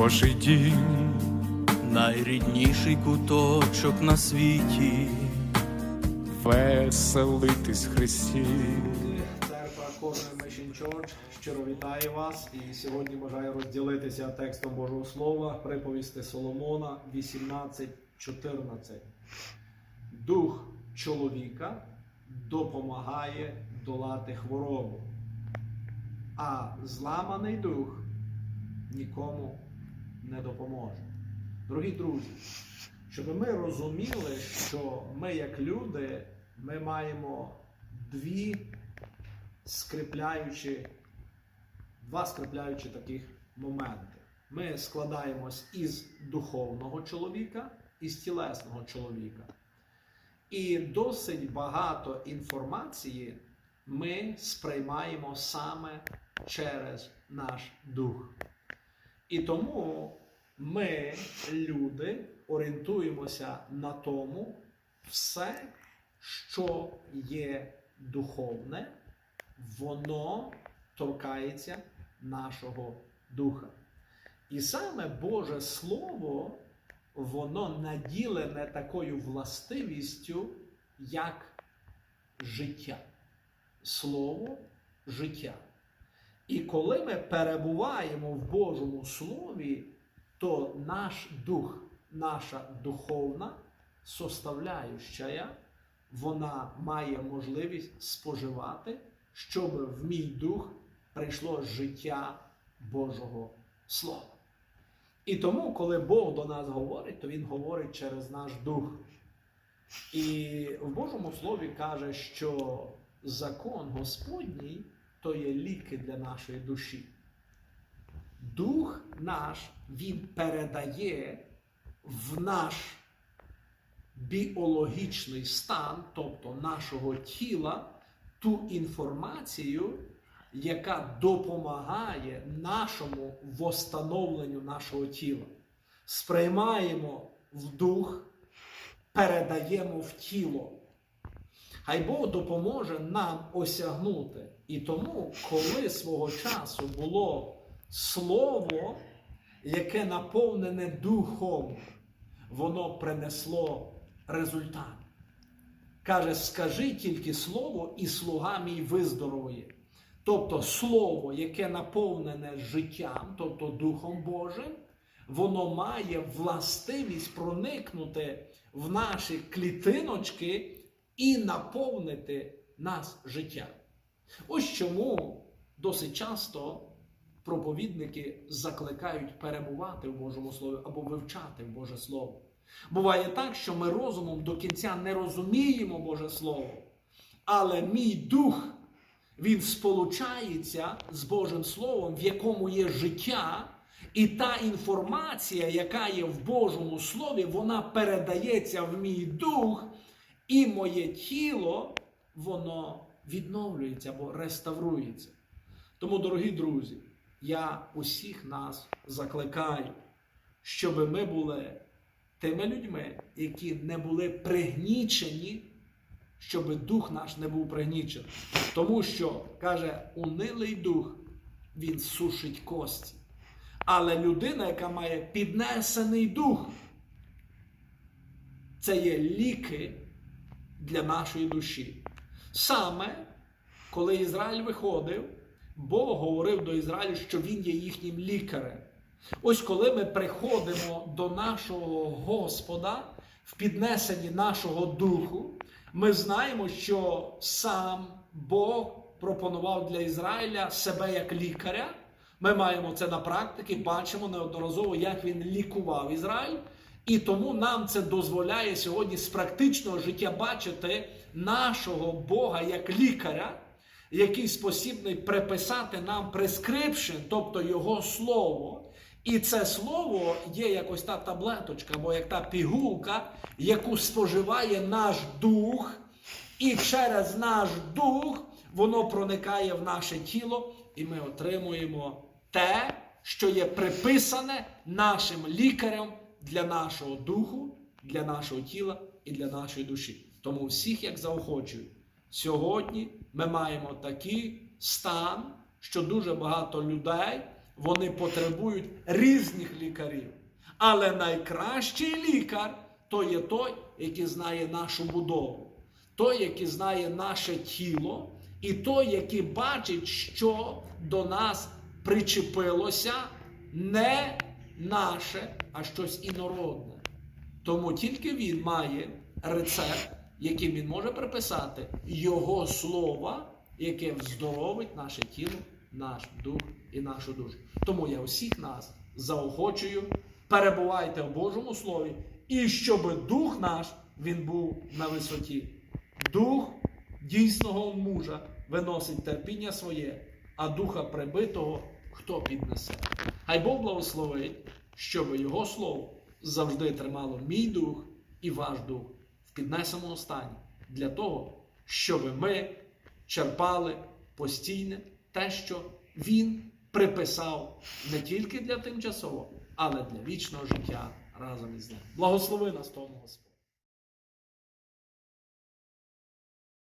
ваш дім, найрідніший куточок на світі. веселитись Христі. Церква Corner Mission Church щиро вітає вас і сьогодні бажаю розділитися текстом Божого Слова, приповісти Соломона 18.14. Дух чоловіка допомагає долати хворобу, а зламаний дух нікому не допоможе. Дорогі друзі, щоб ми розуміли, що ми, як люди, ми маємо дві скріпляючі, два скріпляючі таких моменти. Ми складаємось із духовного чоловіка і з тілесного чоловіка. І досить багато інформації ми сприймаємо саме через наш дух. І тому ми, люди, орієнтуємося на тому, все, що є духовне, воно торкається нашого духа. І саме Боже Слово, воно наділене такою властивістю, як життя. Слово життя. І коли ми перебуваємо в Божому Слові, то наш дух, наша духовна составляюча, вона має можливість споживати, щоб в мій дух прийшло життя Божого Слова. І тому, коли Бог до нас говорить, то Він говорить через наш дух. І в Божому Слові каже, що закон Господній то є ліки для нашої душі. Дух наш він передає в наш біологічний стан, тобто нашого тіла, ту інформацію, яка допомагає нашому восстановленню нашого тіла. Сприймаємо в дух, передаємо в тіло. Хай Бог допоможе нам осягнути. І тому, коли свого часу було слово, яке наповнене духом, воно принесло результат. Каже, скажи тільки слово, і слуга мій виздоровує. Тобто слово, яке наповнене життям, тобто Духом Божим, воно має властивість проникнути в наші клітиночки і наповнити нас життям. Ось чому досить часто проповідники закликають перебувати в Божому Слові або вивчати Боже Слово. Буває так, що ми розумом до кінця не розуміємо Боже Слово, але мій дух, він сполучається з Божим Словом, в якому є життя, і та інформація, яка є в Божому Слові, вона передається в мій дух, і моє тіло, воно відновлюється або реставрується. Тому, дорогі друзі, я усіх нас закликаю, щоб ми були тими людьми, які не були пригнічені, щоб дух наш не був пригнічений. Тому що, каже, унилий дух, він сушить кості. Але людина, яка має піднесений дух, це є ліки для нашої душі. Саме коли Ізраїль виходив, Бог говорив до Ізраїлю, що Він є їхнім лікарем. Ось коли ми приходимо до нашого Господа в піднесенні нашого духу, ми знаємо, що сам Бог пропонував для Ізраїля себе як лікаря. Ми маємо це на практиці, бачимо неодноразово, як він лікував Ізраїль. І тому нам це дозволяє сьогодні з практичного життя бачити нашого Бога як лікаря, який спосібний приписати нам прескрипшн, тобто Його Слово. І це слово є як ось та таблеточка, або як та пігулка, яку споживає наш дух, і через наш дух воно проникає в наше тіло, і ми отримуємо те, що є приписане нашим лікарем для нашого духу, для нашого тіла і для нашої душі. Тому всіх, як заохочую, сьогодні ми маємо такий стан, що дуже багато людей вони потребують різних лікарів. Але найкращий лікар то є той, який знає нашу будову, той, який знає наше тіло, і той, який бачить, що до нас причепилося не наше, а щось інородне. Тому тільки він має рецепт, яким він може приписати його слова, яке вздоровить наше тіло, наш дух і нашу душу. Тому я усіх нас заохочую, перебувайте в Божому Слові, і щоб дух наш він був на висоті. Дух дійсного мужа виносить терпіння своє, а духа прибитого хто піднесе. Хай Бог благословить, щоб його слово завжди тримало мій дух і ваш дух в піднесеному стані для того, щоб ми черпали постійне те, що він приписав не тільки для тимчасового, але для вічного життя разом із ним. Благослови нас тому Господь.